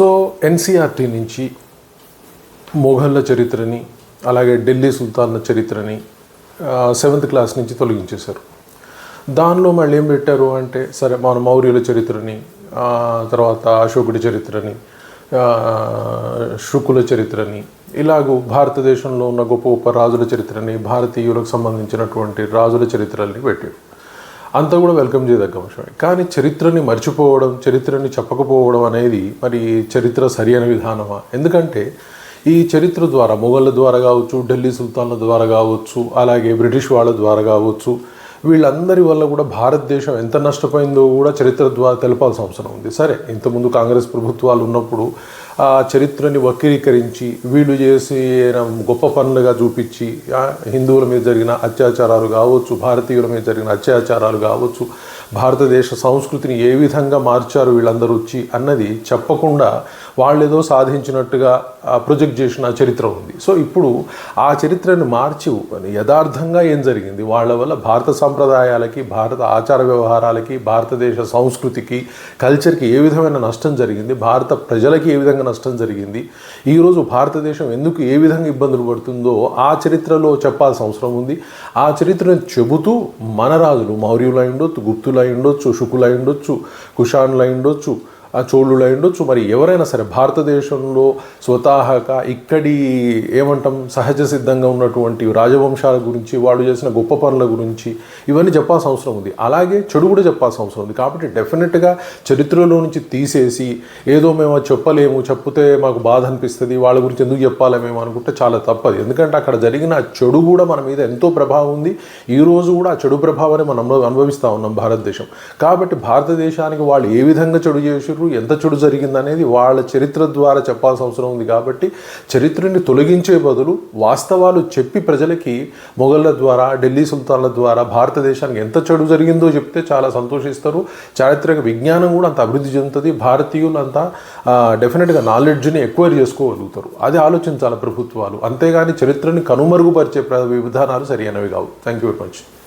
So NCERT నుంచి మొఘళ్ళ చరిత్రని అలాగే ఢిల్లీ సుల్తాన్ల చరిత్రని సెవెంత్ క్లాస్ నుంచి తొలగించేశారు. దానిలో మళ్ళీ ఏం పెట్టారు అంటే సరే మన మౌర్యుల చరిత్రని తర్వాత అశోకుడి చరిత్రని శుకుల చరిత్రని ఇలాగూ భారతదేశంలో ఉన్న గొప్ప గొప్ప రాజుల చరిత్రని భారతీయులకు సంబంధించినటువంటి రాజుల చరిత్రల్ని పెట్టారు. అంతా కూడా వెల్కమ్ చేయదగ్గ అంశమే. కానీ చరిత్రని మర్చిపోవడం చరిత్రని చెప్పకపోవడం అనేది మరి చరిత్ర సరి అయిన విధానమా? ఎందుకంటే ఈ చరిత్ర ద్వారా మొఘళ్ళ ద్వారా కావచ్చు ఢిల్లీ సుల్తాన్ల ద్వారా కావచ్చు అలాగే బ్రిటిష్ వాళ్ళ ద్వారా కావచ్చు వీళ్ళందరి వల్ల కూడా భారతదేశం ఎంత నష్టపోయిందో కూడా చరిత్ర ద్వారా తెలపాల్సిన అవసరం ఉంది. సరే ఇంతకుముందు కాంగ్రెస్ ప్రభుత్వాలు ఉన్నప్పుడు ఆ చరిత్రని వక్రీకరించి వీళ్ళు చేసి గొప్ప పనులుగా చూపించి హిందువుల మీద జరిగిన అత్యాచారాలు కావచ్చు భారతీయుల మీద జరిగిన అత్యాచారాలు కావచ్చు భారతదేశ సంస్కృతిని ఏ విధంగా మార్చారు వీళ్ళందరూ వచ్చి అన్నది చెప్పకుండా వాళ్ళు ఏదో సాధించినట్టుగా ప్రొజెక్ట్ చేసిన చరిత్ర ఉంది. సో ఇప్పుడు ఆ చరిత్రను మార్చి యథార్థంగా ఏం జరిగింది? వాళ్ళ వల్ల భారత సాంప్రదాయాలకి భారత ఆచార వ్యవహారాలకి భారతదేశ సంస్కృతికి కల్చర్కి ఏ విధమైన నష్టం జరిగింది భారత ప్రజలకి ఏ విధంగా నష్టం జరిగింది ఈరోజు భారతదేశం ఎందుకు ఏ విధంగా ఇబ్బందులు పడుతుందో ఆ చరిత్రలో చెప్పాల్సిన అవసరం ఉంది. ఆ చరిత్రను చెబుతూ మన రాజులు మౌర్యులై ఉండొచ్చు గుప్తులై ఉండొచ్చు శుకులై ఉండొచ్చు కుషాన్లై ఉండొచ్చు చోళులై ఉండొచ్చు. మరి ఎవరైనా సరే భారతదేశంలో స్వతహాగా ఇక్కడి ఏమంటాం సహజ సిద్ధంగా ఉన్నటువంటి రాజవంశాల గురించి వాళ్ళు చేసిన గొప్ప పనుల గురించి ఇవన్నీ చెప్పాల్సిన అవసరం ఉంది. అలాగే చెడు కూడా చెప్పాల్సిన అవసరం ఉంది. కాబట్టి డెఫినెట్గా చరిత్రలో నుంచి తీసేసి ఏదో మేము చెప్పలేము చెప్తే మాకు బాధ అనిపిస్తుంది వాళ్ళ గురించి ఎందుకు చెప్పాలి మేము అనుకుంటే చాలా తప్పది. ఎందుకంటే అక్కడ జరిగిన చెడు కూడా మన మీద ఎంతో ప్రభావం ఉంది. ఈ రోజు కూడా ఆ చెడు ప్రభావాన్ని మనం అనుభవిస్తూ ఉన్నాం భారతదేశం. కాబట్టి భారతదేశానికి వాళ్ళు ఏ విధంగా చెడు చేసిర్రు ఎంత చెడు జరిగిందనేది వాళ్ళ చరిత్ర ద్వారా చెప్పాల్సిన అవసరం ఉంది కాబట్టి చరిత్రని తొలగించే బదులు వాస్తవాలు చెప్పి ప్రజలకి మొఘళ్ళ ద్వారా ఢిల్లీ సుల్తాన్ల ద్వారా భారతదేశానికి ఎంత చెడు జరిగిందో చెప్తే చాలా సంతోషిస్తారు. చారిత్రక విజ్ఞానం కూడా అంత అభివృద్ధి చెందుతుంది. భారతీయులు అంతా డెఫినెట్గా నాలెడ్జ్ని ఎక్వైర్ చేసుకోగలుగుతారు. అది ఆలోచించాలి ప్రభుత్వాలు. అంతేగాని చరిత్రని కనుమరుగుపరిచే ప్ర- విధానాలు సరైనవి కావు. Thank you very much